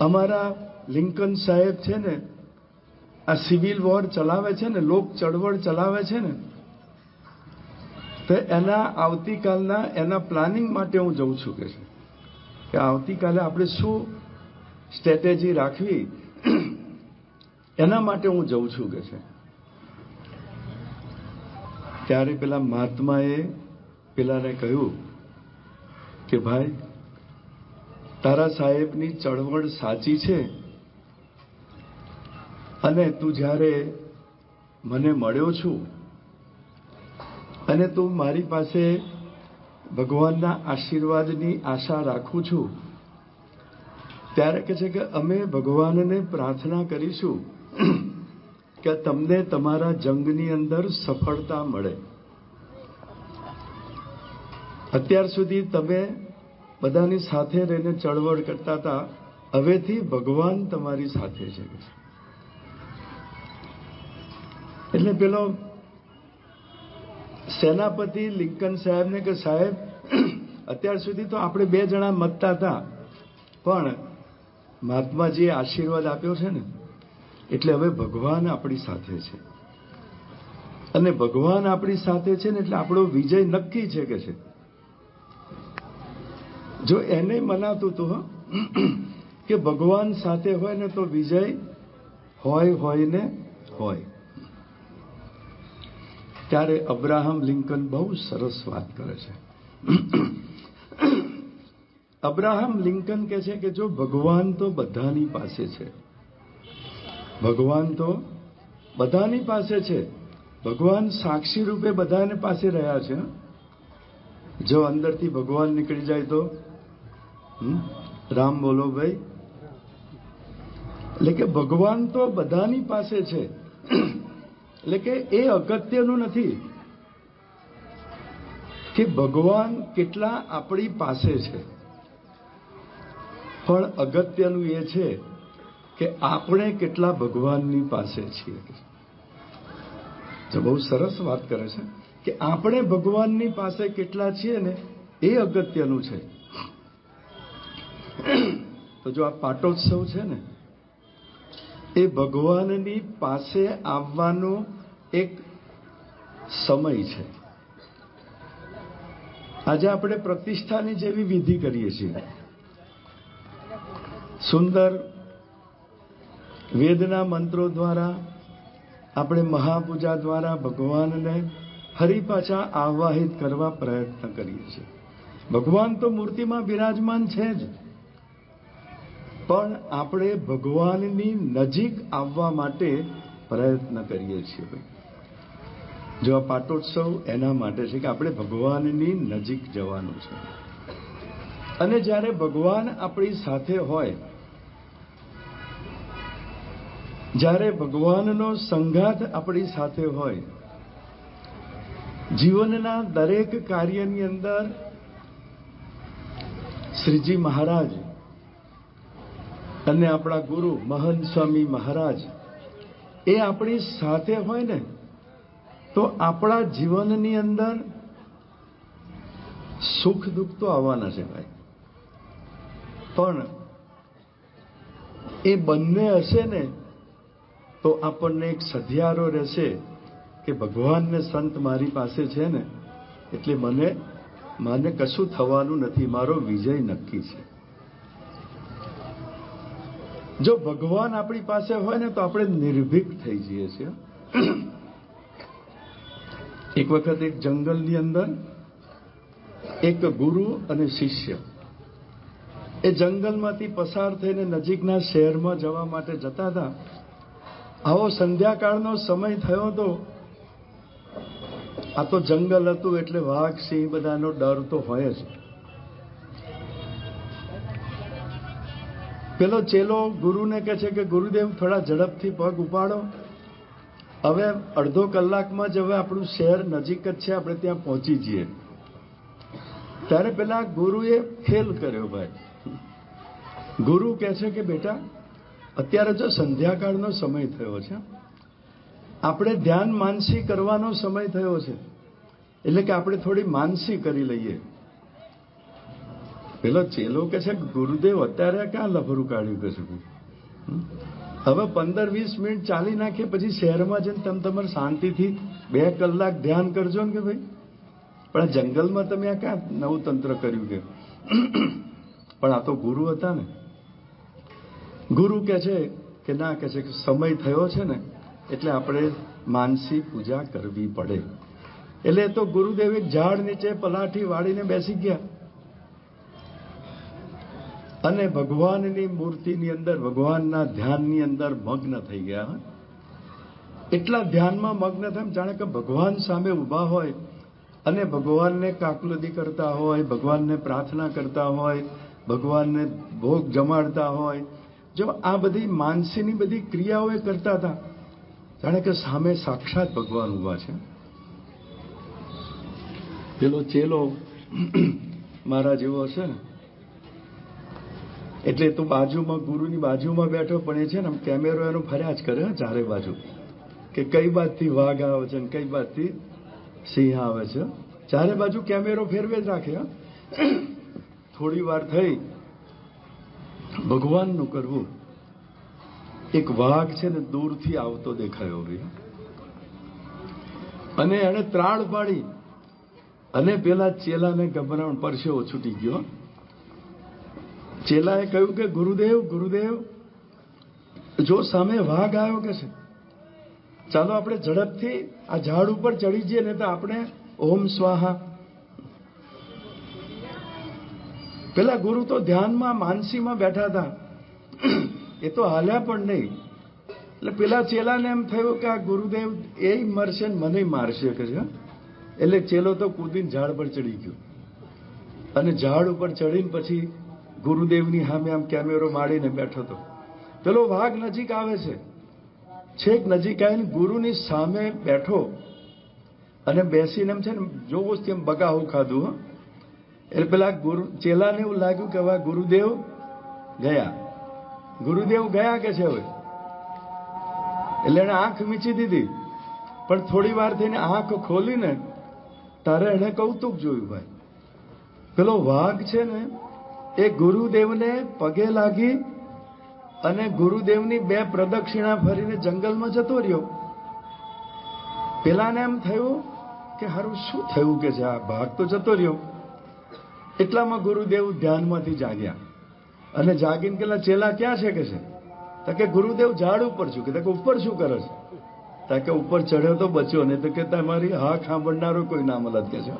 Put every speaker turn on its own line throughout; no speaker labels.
અમારા લિંકન સાહેબ છે ને, આ સિવિલ વોર ચલાવે છે ને, લોક ચળવળ ચલાવે છે ને, તો એના આવતીકાલના, એના પ્લાનિંગ માટે હું જઉં છું કે છે. કે આવતીકાલે આપણે શું સ્ટ્રેટેજી રાખવી, એના માટે હું જઉં છું કે છે. ત્યારે પેલા મહાત્માએ પેલાને કહ્યું કે ભાઈ તારા સાહેબની ચળવળ સાચી છે? અને તું જ્યારે મને મળ્યો છું, અને તું મારી પાસે ભગવાનના આશીર્વાદની આશા રાખું છું, ત્યારે કહે છે કે અમે ભગવાનને પ્રાર્થના કરીશું કે તમને તમારા જંગની અંદર સફળતા મળે. અત્યાર સુધી તમે બધાની સાથે રહીને ચળવળ કરતા હતા. હવેથી ભગવાન તમારી સાથે છે. એટલે પેલો સેનાપતિ લિંકન સાહેબને કે સાહેબ, અત્યાર સુધી તો આપણે બે જણા મતતા હતા, પણ મહાત્માજીએ આશીર્વાદ આપ્યો છે ને, એટલે હવે ભગવાન આપણી સાથે છે. અને ભગવાન આપણી સાથે છે ને, એટલે આપણો વિજય નક્કી છે કે છે. જો એને મનાતું હતું કે ભગવાન સાથે હોય ને તો વિજય હોય હોય ને હોય. ત્યારે અબ્રાહમ લિંકન બહુ સરસ વાત કરે છે. અબ્રાહમ લિંકન કે છે કે જો ભગવાન તો બધાની પાસે છે. ભગવાન તો બધાની પાસે છે. ભગવાન સાક્ષી રૂપે બધાને પાસે રહ્યા છે. જો અંદરથી ભગવાન નીકળી જાય તો રામ બોલો ભાઈ. એટલે કે ભગવાન તો બધાની પાસે છે. એટલે કે એ અગત્યનું નથી. કે ભગવાન કેટલા આપણી પાસે છે. પણ અગત્યનું એ છે કે આપણે કેટલા ભગવાનની પાસે છીએ. તો બહુ સરસ વાત કરે છે કે આપણે ભગવાનની પાસે કેટલા છીએ ને એ અગત્યનું છે. તો જો આ પાટોત્સવ છે ને, એ ભગવાનની પાસે આવવાનો એક સમય છે. આજે આપણે પ્રતિષ્ઠાની જેવી વિધિ કરીએ છીએ. સુંદર વેદના મંત્રો દ્વારા, આપણે મહાપૂજા દ્વારા ભગવાનને ફરી પાછા આવાહિત કરવા પ્રયત્ન કરીએ છીએ. ભગવાન તો મૂર્તિમાં બિરાજમાન છે જ. પણ આપણે ભગવાનની નજીક આવવા માટે પ્રયત્ન કરીએ છીએ. જો આ પાટોત્સવ એના માટે છે કે આપણે ભગવાનની નજીક જવાનું છે. અને જ્યારે ભગવાન આપણી સાથે હોય, જ્યારે ભગવાનનો સંઘાત આપણી સાથે હોય, જીવનના દરેક કાર્યની અંદર શ્રીજી મહારાજ અને આપણા ગુરુ મહંત સ્વામી મહારાજ, એ આપણી સાથે હોય ને, તો આપણા જીવનની અંદર સુખ દુઃખ તો આવવાના છે ભાઈ. પણ એ બંને હશે ને, તો આપણને એક સધિયારો રહેશે કે ભગવાનને સંત મારી પાસે છે ને, એટલે મને મને કશું થવાનું નથી, મારો વિજય નક્કી છે. જો ભગવાન આપણી પાસે હોય ને તો આપણે નિર્ભીક થઈ જઈએ છીએ. એક વખત એક જંગલની અંદર એક ગુરુ અને શિષ્ય એ જંગલમાંથી પસાર થઈને નજીકના શહેરમાં જવા માટે જતા હતા. આવો સંધ્યાકાળનો સમય થયો હતો આ તો જંગલ હતું એટલે વાઘ સિંહ બધાનો ડર તો હોય જ. પેલો ચેલો ગુરુને કહે છે કે, ગુરુદેવ, થોડા ઝડપથી પગ ઉપાડો. હવે અડધો કલાકમાં જ હવે આપણું શહેર નજીક જ છે, આપણે ત્યાં પહોંચી જઈએ. ત્યારે પેલા ગુરુએ ફેલ કર્યો ભાઈ. ગુરુ કહે છે કે, બેટા, અત્યારે જો સંધ્યાકાળનો સમય થયો છે, આપણે ધ્યાન માનસી કરવાનો સમય થયો છે, એટલે કે આપણે થોડી માનસી કરી લઈએ. પેલો ચેલો કે છે, ગુરુદેવ, અત્યારે ક્યાં લફરું કાઢ્યું કે શું હવે પંદર વીસ મિનિટ ચાલી નાખીએ, પછી શહેરમાં જઈને તમે તમારે શાંતિથી બે કલાક ધ્યાન કરજો ને કે ભાઈ. પણ આ જંગલમાં તમે આ ક્યાં નવું તંત્ર કર્યું કે? પણ આ તો ગુરુ હતા ને. ગુરુ કે છે કે ના, કે છે કે સમય થયો છે ને, એટલે આપણે માનસી પૂજા કરવી પડે. એટલે તો ગુરુદેવ એક ઝાડ નીચે પલાઠી વાળીને બેસી ગયા. અને ભગવાનની મૂર્તિની અંદર, ભગવાનના ધ્યાનની અંદર મગ્ન થઈ ગયા. એટલા ધ્યાનમાં મગ્ન થાય જાણે કે ભગવાન સામે ઊભા હોય અને ભગવાનને કાકલદી કરતા હોય, ભગવાનને પ્રાર્થના કરતા હોય, ભગવાનને ભોગ જમાડતા હોય જો આ બધી માનસીની બધી ક્રિયાઓ એ કરતા હતા, જાણે કે સામે સાક્ષાત ભગવાન ઊભા છે પેલો ચેલો મારા જેવો છે ને એટલે તો બાજુમાં, ગુરુની બાજુમાં બેઠો, પણ એ છે ને કેમેરો એનો ફર્યા જ કરે ચારે બાજુ. કે કઈ બાજથી વાઘ આવે છે ને કઈ બાજથી સિંહ આવે છે. ચારે બાજુ કેમેરો ફેરવે જ રાખે થોડી વાર થઈ, ભગવાનનું કરવું. એક વાઘ છે ને દૂરથી આવતો દેખાયો અને એણે ત્રાળ પાડી. અને પેલા ચેલાને ગભરાણ પરસેવો છૂટી ગયો ચેલાએ કહ્યું કે, ગુરુદેવ ગુરુદેવ, જો સામે વાઘ આવ્યો કે છે, ચાલો આપણે ઝડપથી આ ઝાડ ઉપર ચડી જઈએ ને તો આપણે ઓમ સ્વાહા. પેલા ગુરુ તો ધ્યાનમાં માનસીમાં બેઠા હતા. એ તો હાલ્યા પણ નહીં. એટલે પેલા ચેલાને એમ થયું કે આ ગુરુદેવ એ મરશે ને મને મારશે કે છે એટલે ચેલો તો કૂદીને ઝાડ પર ચડી ગયો. અને ઝાડ ઉપર ચડીને પછી ગુરુદેવની સામે આમ કેમેરો માડીને બેઠો હતો. પેલો વાઘ નજીક આવે છે. છેક નજીક આવીને ગુરુની સામે બેઠો અને બેસીને એમ છે ને જોવો તેમ બગાવું ખાધું એટલે પેલા ગુરુ, ચેલાને એવું લાગ્યું કે હવે ગુરુદેવ ગયા. ગુરુદેવ ગયા કે છે હવે? એટલે એને આંખ મીચી દીધી. પણ થોડી વાર થઈને આંખ ખોલીને તારે એને કૌતુક જોયું, ભાઈ. પેલો વાઘ છે ને એ ગુરુદેવને પગે લાગી અને ગુરુદેવની બે પ્રદક્ષિણા ફરીને જંગલમાં જતો રહ્યો. પેલાને એમ થયું કે હારું, શું થયું કે છે આ ભાગ તો જતો રહ્યો? એટલામાં ગુરુદેવ ધ્યાનમાંથી જાગ્યા અને જાગીને પેલા ચેલા ક્યાં છે કે છે? તો કે, ગુરુદેવ ઝાડ ઉપર છું. કે તકે ઉપર શું કરે છે? તો કે, ઉપર ચડ્યો તો બચ્યો. ને તો કે, તમારી હા સાંભળનારો કોઈ ના અલગ કે છે.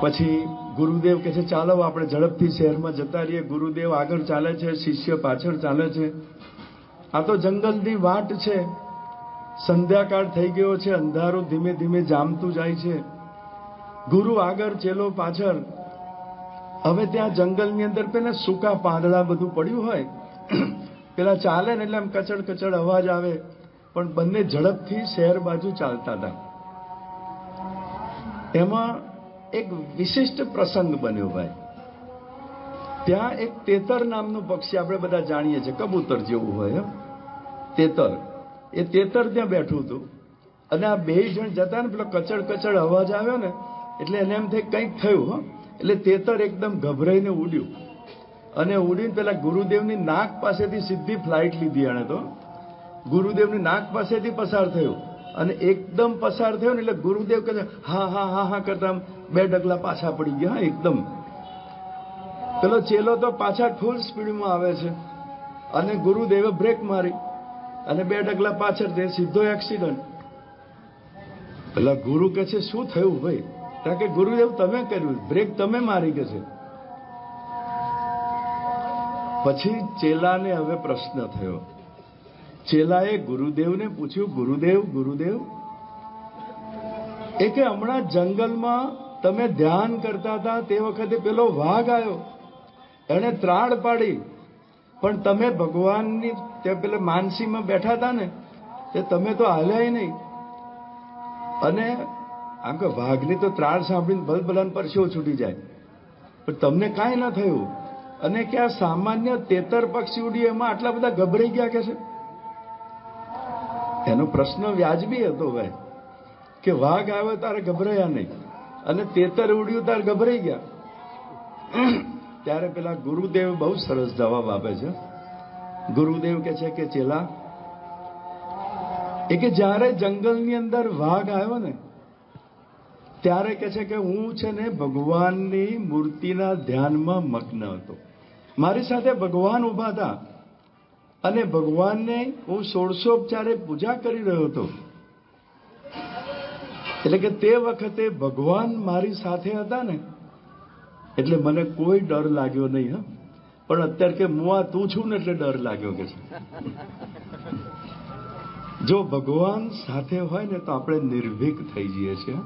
પછી ગુરુદેવ કે છે, ચાલો આપણે ઝડપથી શહેરમાં જતા રહીએ. ગુરુદેવ આગળ ચાલે છે, શિષ્ય પાછળ ચાલે છે. આ તો જંગલની વાટ છે. સંધ્યાકાળ થઈ ગયો છે, અંધારું ધીમે ધીમે જામતું જાય છે. ગુરુ આગળ, ચેલો પાછળ. હવે ત્યાં જંગલની અંદર પેલા સૂકા પાંદડા બધું પડ્યું હોય. પેલા ચાલે ને એટલે આમ કચડ કચડ અવાજ આવે. પણ બંને ઝડપથી શહેર બાજુ ચાલતા હતા. એમાં એક વિશિષ્ટ પ્રસંગ બન્યો ભાઈ. ત્યાં એક તેતર નામનું પક્ષી આપણે બધા જાણીએ છીએ, કબૂતર જેવું હોય તેતર. એ તેતર ત્યાં બેઠું હતું. અને આ બે જણ જતા ને પેલો કચડ કચડ અવાજ આવ્યો ને, એટલે એને એમ થઈ કંઈક થયું, હો. એટલે તેતર એકદમ ગભરાઈને ઉડ્યું. અને ઉડીને પેલા ગુરુદેવની નાક પાસેથી સીધી ફ્લાઇટ લીધી એણે તો. ગુરુદેવની નાક પાસેથી પસાર થયું. અને એકદમ પસાર થયો ને એટલે ગુરુદેવ કહે હા હા હા હા, કરતા બે ડગલા પાછા પડી ગયા એકદમ. પેલો ચેલો તો પાછા ફૂલ સ્પીડમાં આવે છે. અને ગુરુદેવે બ્રેક મારી અને બે ડગલા પાછળ તે સીધો એક્સિડન્ટ પેલા ગુરુ કે છે, શું થયું ભાઈ? કારણ કે, ગુરુદેવ, તમે કર્યું. બ્રેક તમે મારી કે છે. પછી ચેલાને હવે પ્રશ્ન થયો. ચેલાએ ગુરુદેવને પૂછ્યું, ગુરુદેવ ગુરુદેવ, એ કે હમણાં જંગલમાં તમે ધ્યાન કરતા હતા તે વખતે પેલો વાઘ આવ્યો. એણે ત્રાડ પાડી. પણ તમે ભગવાનની તે પેલા માનસીમાં બેઠા હતા ને, તે તમે તો હાલ્યા નહીં. અને આમ કે વાઘની તો ત્રાળ સાંભળીને ભલભલાન પરસેવો છૂટી જાય. પણ તમને કાંઈ ન થયું? અને કે આ સામાન્ય તેતર પક્ષી ઉડી એમાં આટલા બધા ગભરાઈ ગયા કે છે? એનો પ્રશ્ન વ્યાજબી હતો ભાઈ, કે વાઘ આવ્યો તારે ગભરાયા નહીં. અને તેતર ઉડ્યું તાર ગભરાઈ ગયા. ત્યારે પેલા ગુરુદેવ બહુ સરસ જવાબ આપે છે. ગુરુદેવ કે છે કે, ચેલા, એ કે જ્યારે જંગલની અંદર વાઘ આવ્યો ને, ત્યારે કે છે કે હું છે ને ભગવાનની મૂર્તિના ધ્યાનમાં મગ્ન હતો. મારી સાથે ભગવાન ઊભા હતા અને ભગવાનને હું સોળસોપચારે પૂજા કરી રહ્યો હતો. એટલે કે તે વખતે ભગવાન મારી સાથે હતા ને, એટલે મને કોઈ ડર લાગ્યો નહીં, હા. પણ અત્યારે કે હું આ તું છું ને એટલે ડર લાગ્યો કે જો ભગવાન સાથે હોય ને તો આપણે નિર્ભીક થઈ જઈએ છીએ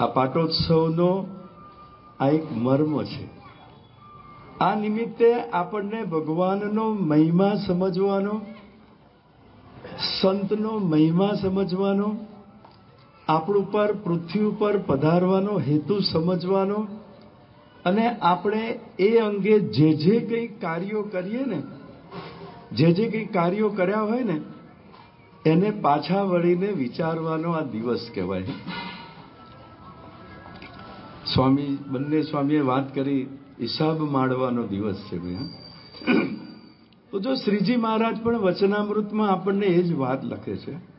આ પાટોત્સવનો આ એક મર્મ છે. આ નિમિત્તે આપણને ભગવાનનો મહિમા સમજવાનો, સંતનો મહિમા સમજવાનો આપણું પર, પૃથ્વી ઉપર પધારવાનો હેતુ સમજવાનો અને આપણે એ અંગે જે જે કંઈ કાર્યો કરીએ ને, જે જે કંઈ કાર્યો કર્યા હોય ને, એને પાછા વળીને વિચારવાનો આ દિવસ કહેવાય સ્વામી, બંને સ્વામીએ વાત કરી, હિસાબ માણવાનો દિવસ છે ભાઈ. તો જો શ્રીજી મહારાજ પણ વચનામૃતમાં આપણને એ જ વાત લખે છે